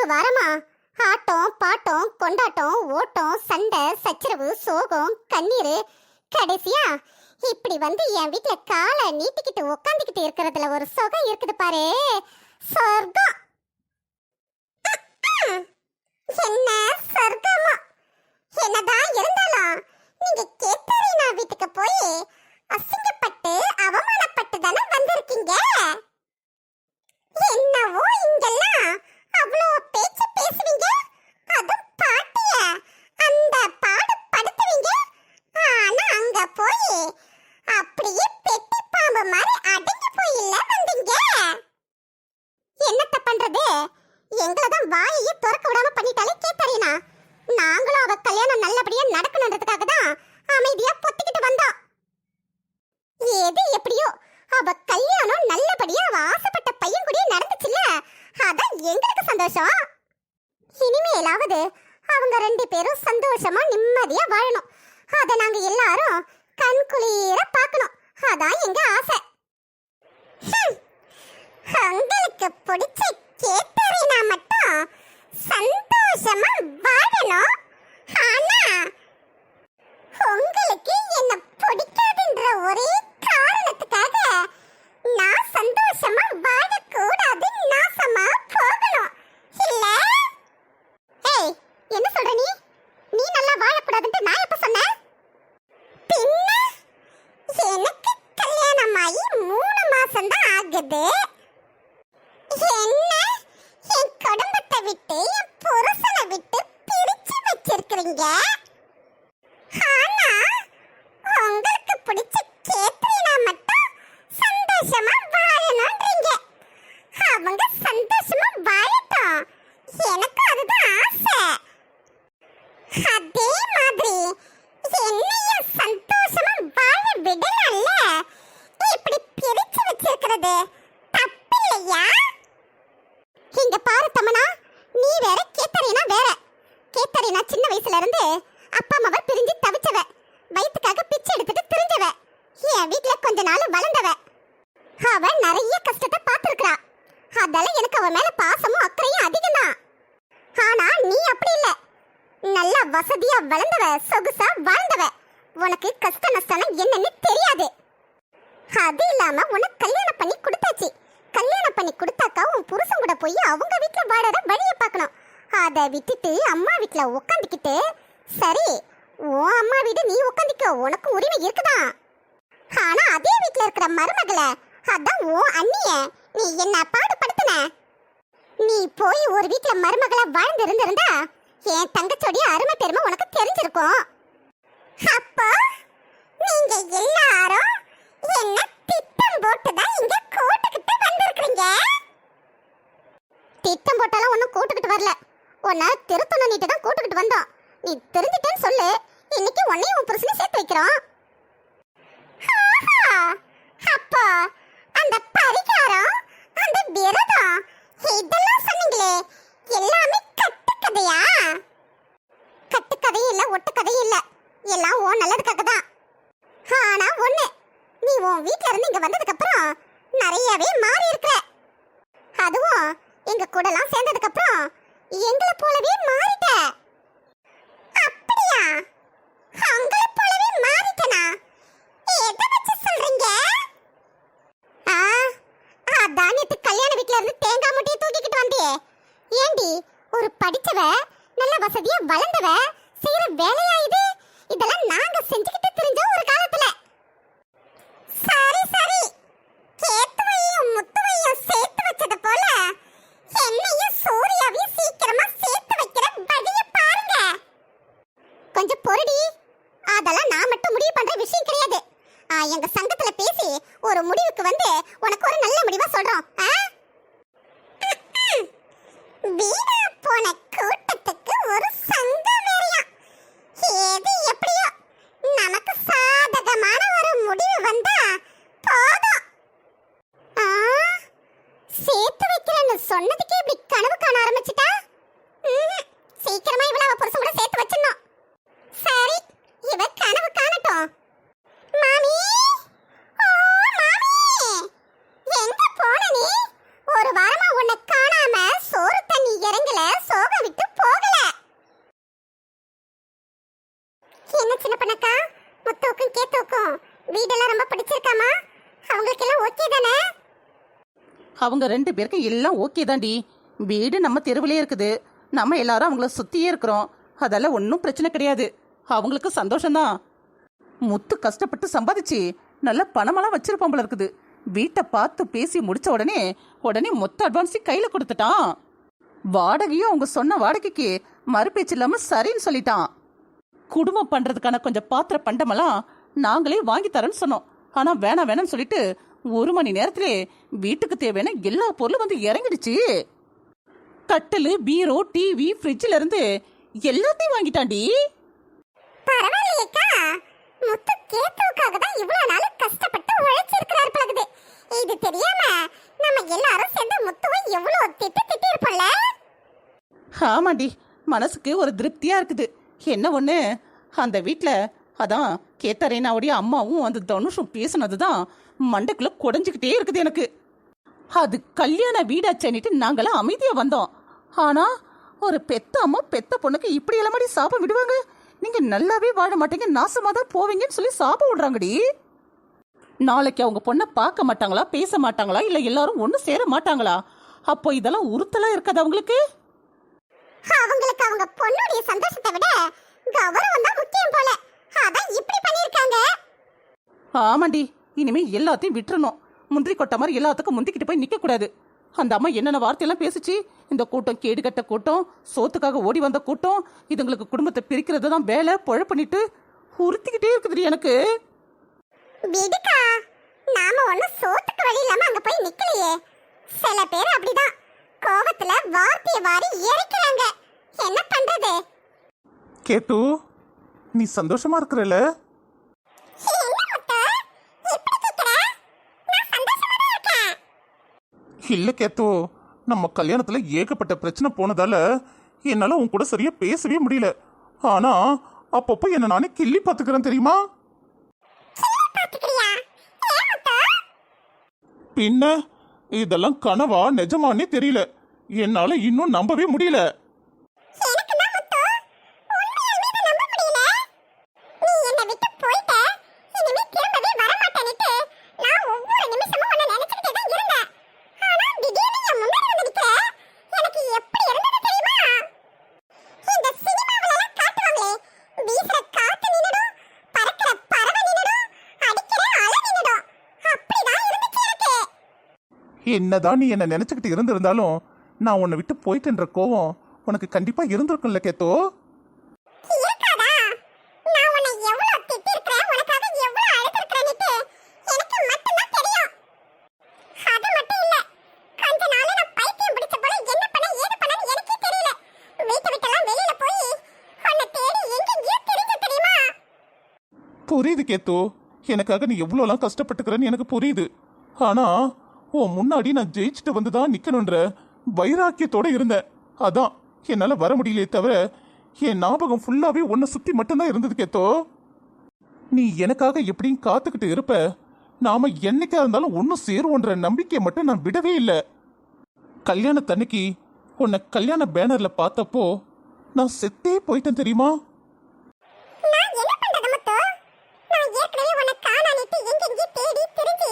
ஒரு வாரமா? ஆட்டம் பாட்டம் கொண்டாட்டம் ஓட்டம் சண்டை சச்சரவு சோகம் கண்ணீர். கடைசியா இப்படி வந்து என் வீட்ல காலை நீட்டிக்கிட்டு உக்காந்துக்கிட்டு இருக்கிறதுல ஒரு சுகம் இருக்குது பாரு. சொர்க்கம். என்ன சொர்க்கமா? என்னதான் இருந்தாலும் நீங்க கேட்டரீனா வீட்டுக்கு போய் அசிங்கப்பட்டு அவமானப்பட்டு தானே வந்திருக்கீங்க என்னவோ இங்கெல்லாம் அவ்வளோ பேச்சு பேசுவீங்க அதுவும் பாட்டிய அந்த பாடு படுத்துவீங்க ஆனா அங்க போய் அப்படியே பெட்டி பாம்பு மாதிரி அடங்கி போய் இல்ல வந்தீங்க என்னத்த பண்றது எங்களை தான் வாயையே திறக்க விடாம பண்ணிட்டாலே கேத்தரீனா நாங்களும் அவ கல்யாணம் நல்லபடியா நடக்கணுன்றதுக்காக தான் அமைதியா பொத்திக்கிட்டு வந்தோம் எது எப்படியோ அவ கல்யாணம் நல்லபடியா அவ ஆசைப்பட்ட பையன் கூட நடந்துச்சுல்ல? அதான் எங்களுக்கு சந்தோஷம். இனிமேலாவது அவங்க ரெண்டு பேரும் சந்தோஷமா நிம்மதியா வாழணும். அதை நாங்க எல்லாரும் கண் குளிர பார்க்கணும். அதான் எங்க ஆசை. ஹம். உங்களுக்கு பிடிச்ச கேட்டரினா மட்டும் சந்தோஷமா வாழணும். ஆனா உங்களுக்கு என்ன பிடிக்காதுன்ற ஒரே காரணத்துக்காக நான் சந்தோஷமா வாழக்கூடாது நாசமா போகணும் இல்ல ஏய் என்ன சொல்ற நீ நீ நல்லா வாழக்கூடாதுன்ட்டு நான் எப்ப சொன்னேன் பின்ன எனக்கு கல்யாணம் ஆகி மூணு மாசம் தான் ஆகுது என்ன என் குடும்பத்தை விட்டு என் புருஷனை விட்டு பிரிச்சு போறீங்க ஆனா உங்களுக்கு பிடிச்ச கேத்ரினா மட்டும் சந்தோஷமா வாழணும்ன்றீங்க. அவங்க சந்தோஷமா வாழட்டும். எனக்கு அதுதான் ஆசை. அதே மாதிரி என்னையும் சந்தோஷமா வாழ விடலாம்ல? இப்படி பிரிச்சு வச்சிருக்கிறது தப்பில்லையா? இங்க பாரு தமனா நீ வேற கேத்தரினா வேற. கேத்தரினா சின்ன வயசுல இருந்து அப்பா அம்மாவை பிரிஞ்சு தவிச்சவ. வயிற்றுக்காக பிச்சை எடுத்துட்டு திரிஞ்சவ. என் வீட்டுல கொஞ்ச நாள் வளர்ந்தவ. அவ நிறைய கஷ்டத்தை பார்த்துருக்கா அதால எனக்கு அவ மேல பாசமும் அக்கறையும் அதிகம்தான். ஆனா நீ அப்படி இல்ல. நல்ல வசதியா வளர்ந்தவ சொகுசா வாழ்ந்தவ. உனக்கு கஷ்ட நஷ்டம் என்னன்னு தெரியாது. அது இல்லாம உனக்கு கல்யாணம் பண்ணி கொடுத்தாச்சு. கல்யாணம் பண்ணி கொடுத்தாக்கா உன் புருஷன் கூட போய் அவங்க வீட்டுல வாடற வழியை பார்க்கணும். அதை விட்டுட்டு அம்மா வீட்டில் உட்காந்துக்கிட்டு சரி உன் அம்மா வீடு நீ உட்காந்துக்க உனக்கு உரிமை இருக்குதான் ஆனா அதே வீட்டில் இருக்கிற மருமகளை அதான் உன் அண்ணிய நீ என்ன பாடுபடுத்தின? நீ போய் ஒரு வீட்டில் மருமகளை வாழ்ந்து இருந்திருந்தா என் தங்கச்சோடைய அருமை பெருமை உனக்கு தெரிஞ்சிருக்கும். அப்போ நீங்க எல்லாரும் என்ன திட்டம் போட்டு தான் இங்க கூட்டுக்கிட்டு வந்திருக்கீங்க திட்டம் போட்டாலும் ஒன்றும் கூட்டுக்கிட்டு வரல. உன்னை திருத்தணும் தான் கூட்டுக்கிட்டு வந்தோம். நீ தெரிஞ்சிட்டேன்னு சொல்லு. இன்னைக்கு உன்னையும் உன் புருஷனை சேர்த்து வைக்கிறோம். அப்போ அந்த பரிகாரம் அந்த விரதம் இதெல்லாம் சொன்னீங்களே எல்லாமே கட்டுக்கதையா? கட்டுக்கதையும் இல்லை ஒட்டுக்கதையும் இல்லை. எல்லாம் ஓ நல்லதுக்காக தான். ஆனா ஒண்ணு நீ உன் வீட்ல இருந்து இங்க வந்ததுக்கு அப்புறம் நிறையவே மாறி இருக்கிற. அதுவும் எங்க கூடலாம் சேர்ந்ததுக்கு அப்புறம் எங்களை போலவே மாறிட்ட. அப்படியா? உங்களை போலவே மாறிட்டனா? எதை வச்சு சொல்றீங்க? ஆ அதான் கல்யாண வீட்ல இருந்து தேங்காய் முட்டையை தூக்கிக்கிட்டு வந்தியே ஏண்டி ஒரு படிச்சவ நல்ல வசதியா வளர்ந்தவ செய்யற வேலையா இது? இதெல்லாம் நாங்க செஞ்சுக்கிட்டு தெரிஞ்ச ஒரு காலத்துல. சரி சரி. கேத்துவையும் முத்துவையும் சேர்த்து வச்சது போல என்னையும் சூர்யாவையும் சீக்கிரமா சேர்த்து வைக்கிற வழிய பாருங்க. கொஞ்சம் பொருடி. அதெல்லாம் நான் மட்டும் முடிவு பண்ற விஷயம் கிடையாது. எங்க சங்கத்துல பேசி ஒரு முடிவுக்கு வந்து உனக்கு ஒரு நல்ல முடிவா சொல்றோம். வீணா போன கூட்டத்துக்கு ஒரு சங்கம் வேறையா எது எப்படியோ நமக்கு சாதகமான ஒரு முடிவு வந்தா போதும். சேர்த்து வைக்கிறேன்னு சொன்னதுக்கே இப்படி கனவு காண ஆரம்பிச்சிட்டா ம்ஹும். சீக்கிரமா இவ்வளவு அவ புருஷன் கூட சேர்த்து வச்சிடணும் சரி இவ கனவு காணட்டும் மாமி ஓ மாமி எங்க போன நீ ஒரு வாரமா உன்னை காணாம சோறு தண்ணி இறங்கல அவங்க ரெண்டு பேருக்கு எல்லாம் ஓகே தாண்டி வீடு நம்ம தெருவிலே இருக்குது. நம்ம எல்லாரும் அவங்கள சுத்தியே இருக்கிறோம். அதெல்லாம் ஒன்றும் பிரச்சனை கிடையாது. அவங்களுக்கு சந்தோஷம்தான். முத்து கஷ்டப்பட்டு சம்பாதிச்சு நல்ல பணமெல்லாம் வச்சிருப்போம் போல இருக்குது. வீட்டை பார்த்து பேசி முடிச்ச உடனே உடனே மொத்த அட்வான்ஸையும் கையில கொடுத்துட்டான். வாடகையும் அவங்க சொன்ன வாடகைக்கு மறுபேச்சு இல்லாம சரின்னு சொல்லிட்டான். குடும்பம் பண்றதுக்கான கொஞ்சம் பாத்திர பண்டமெல்லாம் நாங்களே வாங்கி தரேன்னு சொன்னோம். ஆனா வேணாம் வேணாம்னு சொல்லிட்டு ஒரு மணி நேரத்திலே வீட்டுக்கு தேவையான எல்லா பொருளும் வந்து இறங்கிடுச்சு. கட்டிலு பீரோ டிவி ஃப்ரிட்ஜ்ல இருந்து எல்லாத்தையும் வாங்கிட்டான்டி. பரவாயில்லையேக்கா. முத்து கேத்துவுக்காக தான் இவ்வளவு நாள் கஷ்டப்பட்டு உழைச்சிருக்கிறார் பழகுது இது தெரியாம நம்ம எல்லாரும் சேர்ந்து முத்துவை எவ்வளவு திட்டு திட்டி இருப்போம்ல ஆமாண்டி மனசுக்கு ஒரு திருப்தியா இருக்குது. என்ன ஒண்ணு? அந்த வீட்ல அதான் கேத்தரேனாவுடைய அம்மாவும் அந்த தனுஷும் பேசுனது தான் மண்டைக்குள்ள குடஞ்சுக்கிட்டே இருக்குது எனக்கு. அது கல்யாண வீடாச்சேன்னுட்டு நாங்களாம் அமைதியாக வந்தோம். ஆனால் ஒரு பெத்த அம்மா பெத்த பொண்ணுக்கு இப்படி எல்லாம் சாபம் விடுவாங்க? நீங்கள் நல்லாவே வாழ மாட்டீங்க நாசமாக தான் போவீங்கன்னு சொல்லி சாபம் விடுறாங்கடி. நாளைக்கு அவங்க பொண்ணை பார்க்க மாட்டாங்களா பேச மாட்டாங்களா இல்லை எல்லாரும் ஒன்று சேர மாட்டாங்களா? அப்போ இதெல்லாம் உறுத்தலாக இருக்காது அவங்களுக்கு? அவங்களுக்கு அவங்க பொண்ணுடைய சந்தோஷத்தை விட கௌரவம் தான் முக்கியம் போல. அதான் இப்படி பண்ணிருக்காங்க ஆமாண்டி இனிமே எல்லாத்தையும் விட்டுறணும். முந்திரி கொட்ட மாதிரி எல்லாத்துக்கும் முந்திக்கிட்டு போய் நிக்க கூடாது அந்த அம்மா என்னென்ன வார்த்தையெல்லாம் பேசுச்சு? இந்த கூட்டம் கேடு கட்ட கூட்டம் சோத்துக்காக ஓடி வந்த கூட்டம் இதுங்களுக்கு குடும்பத்தை பிரிக்கிறது தான் வேலை பொழ பண்ணிட்டு உறுத்திக்கிட்டே இருக்குதுடி எனக்கு. விடுக்கா நாம ஒண்ணும் சோத்துக்கு வழி இல்லாம அங்க போய் நிக்கலையே. சில பேர் அப்படிதான். கோவத்துல வார்த்தைய வாரி எரிக்கிறாங்க. என்ன பண்றது? கேட்டு நீ சந்தோஷமா இருக்கிறல? இல்ல கேத்தோ நம்ம கல்யாணத்துல ஏகப்பட்ட பிரச்சனை போனதால என்னால உன் கூட சரியா பேசவே முடியல. ஆனா அப்பப்போ என்ன நானே கிள்ளி பாத்துக்கிறேன் தெரியுமா? பின்ன இதெல்லாம் கனவா நிஜமானே தெரியல. என்னால இன்னும் நம்பவே முடியல எனக்கு தான் முத்து உண்மையாலுமே இதை நம்ப முடியல நீ என்னை விட்டு போயிட்ட இனிமே திரும்பவே வர மாட்டேன்னுட்டு நான் ஒவ்வொரு நிமிஷமும் உன்னை நினைச்சுக்கிட்டே தான் இருந்தேன் ஆனா திடீர்னு என் முன்னாடி வந்து நிக்கிற எனக்கு எப்படி இருந்தது தெரியுமா இந்த சினிமாவுல எல்லாம் காட்டுவாங்களே வீசுற காத்து நின்னுடும் பறக்கிற பறவை நின்னுடும் அடிக்கிற அலை நின்னுடும் அப்படிதான் இருந்துச்சு எனக்கு என்னதான் நீ என்ன நினைச்சுக்கிட்டு இருந்திருந்தாலும் நான் உன்னை விட்டு போயிட்டுன்ற கோவம் உனக்கு கண்டிப்பா இருந்திருக்கும்ல கேத்தோ? புரியுது கேத்து. எனக்காக நீ எவ்வளோலாம் கஷ்டப்பட்டுக்கிறேன்னு எனக்கு புரியுது. ஆனா உன் முன்னாடி நான் ஜெயிச்சுட்டு வந்து தான் நிக்கணுன்ற வைராக்கியத்தோட இருந்தேன். அதான் என்னால வர முடியலையே தவிர என் ஞாபகம் ஃபுல்லாவே உன்னை சுத்தி மட்டும்தான் இருந்தது கேத்தோ. நீ எனக்காக எப்படியும் காத்துக்கிட்டு இருப்ப. நாம என்னைக்கா இருந்தாலும் ஒன்றும் சேருவோன்ற நம்பிக்கையை மட்டும் நான் விடவே இல்லை. கல்யாணத்தன்னைக்கு உன்னை கல்யாண பேனர்ல பார்த்தப்போ நான் செத்தே போயிட்டேன் தெரியுமா நான் என்ன பண்றது முத்து நான் ஏற்கனவே உன்னை காணானிட்டு எங்கெங்கே தேடி திரிஞ்சு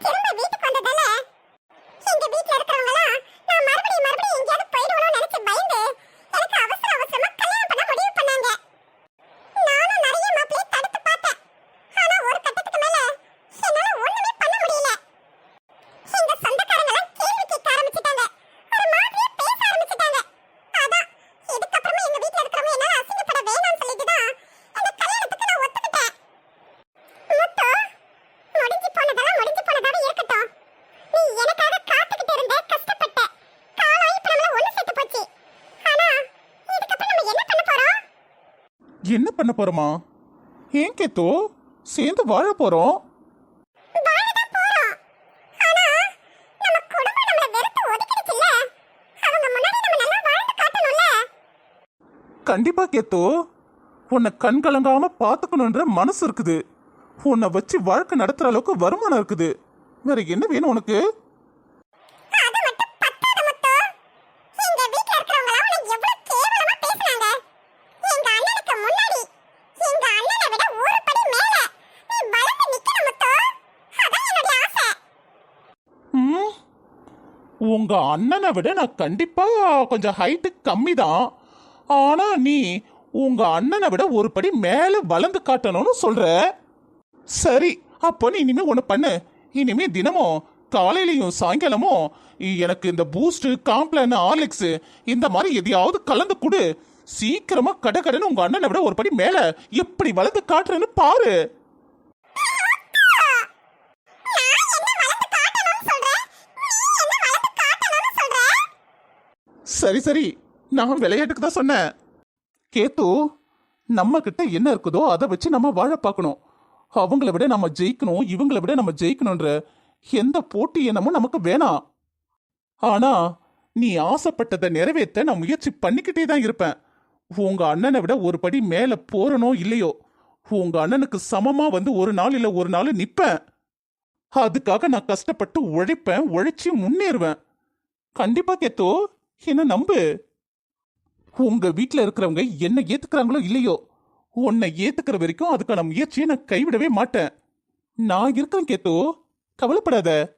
திரும்ப வீட்டுக்கு வந்ததால எங்க வீட்ல இருக்கிறவங்கலாம் நான் மறுபடியும் மறுபடியும் எங்கேயாவது போயிடுவோம்னு நினைச்சு பயந்து எனக்கு அவசர அவசரமா கல்யாணம் பண்ண முடிவு பண்ணாங்க நானும் நிறைய மாப்பிள்ளையை தடுத்து பார்த்தேன் ஆனா ஒரு கட்டத்துக்கு மேல என்னால ஒண்ணுமே பண்ண முடியல எங்க சொந்தக்காரங்கலாம் கேள்வி கேட்க ஆரம்பிச்சிட்டாங்க ஒரு மாதிரியே பேச ஆரம்பிச்சிட்டாங்க அதான் இதுக்கப்புறமா எங்க வீட்ல இருக்கிறவங்க என்னால அசிங்கப்பட வேணாம்னு சொல்லிட்டு தான் அந்த கல்யாணத்துக்கு நான் ஒத்துக்கிட்டேன் முத்து முடிஞ்சு போனதெல்லாம் முடிஞ்சு போனதாவே இருக்கட்டும் நீ எனக்காக காத்துக்கிட்டு இருந்த கஷ்டப்பட்ட காலம் இப்ப நம்மள ஒண்ணு சேர்த்து போச்சு ஆனா இதுக்கப்புறம் நம்ம என்ன பண்ண போறோம் என்ன பண்ண போறோமா? ஏன் கேத்தோ? சேர்ந்து வாழ போறோம். கண்டிப்பா கேத்தோ. உன்னை கண் கலங்காம பாத்துக்கணுன்ற மனசு இருக்குது. உன்னை வச்சு வாழ்க்கை நடத்துற அளவுக்கு வருமானம் இருக்குது. வேற என்ன வேணும் உனக்கு அது மட்டும் பத்தாத முத்து எங்க வீட்ல இருக்கிறவங்க எல்லாம் உன்னை எவ்வளவு கேவலமா பேசுனாங்க எங்க அண்ணனுக்கு முன்னாடி எங்க அண்ணனை விட ஒரு படி மேல நீ வளர்ந்து நிக்கணும் முத்து அதான் என்னுடைய ஆசை ம் உங்க அண்ணனை விட நான் கண்டிப்பா கொஞ்சம் ஹைட்டு கம்மி தான் ஆனா நீ உங்க அண்ணனை விட ஒரு படி மேல வளர்ந்து காட்டணும்னு சொல்ற. சரி அப்போ நீ இனிமே ஒன்று பண்ணு. இனிமே தினமும் காலையிலையும் சாயங்காலமும் எனக்கு இந்த பூஸ்ட் காம்ப்ளான் ஆர்லிக்ஸ் இந்த மாதிரி எதையாவது கலந்து கொடு. சீக்கிரமா கட கடன்னு உங்க அண்ணனை விட ஒரு படி மேல எப்படி வளர்ந்து காட்டுறேன்னு பாரு. சரி சரி. நான் விளையாட்டுக்கு தான் சொன்னேன். கேத்து நம்ம கிட்ட என்ன இருக்குதோ அதை வச்சு நம்ம வாழ பார்க்கணும். அவங்கள விட நம்ம ஜெயிக்கணும் இவங்கள விட நம்ம ஜெயிக்கணுன்ற எந்த போட்டி எண்ணமும் நமக்கு வேணாம். ஆனா நீ ஆசைப்பட்டதை நிறைவேற்ற நான் முயற்சி பண்ணிக்கிட்டே தான் இருப்பேன். உங்க அண்ணனை விட ஒரு படி மேல போறனோ இல்லையோ உங்க அண்ணனுக்கு சமமா வந்து ஒரு நாள் இல்ல ஒரு நாள் நிப்பேன். அதுக்காக நான் கஷ்டப்பட்டு உழைப்பேன் உழைச்சி முன்னேறுவேன். கண்டிப்பா கேத்தோ என்ன நம்பு? உங்க வீட்ல இருக்கிறவங்க என்ன ஏத்துக்கிறாங்களோ இல்லையோ உன்னை ஏத்துக்கிற வரைக்கும் அதுக்கான முயற்சியை நான் கைவிடவே மாட்டேன். நான் இருக்கிறேன் கேத்தோ கவலைப்படாத.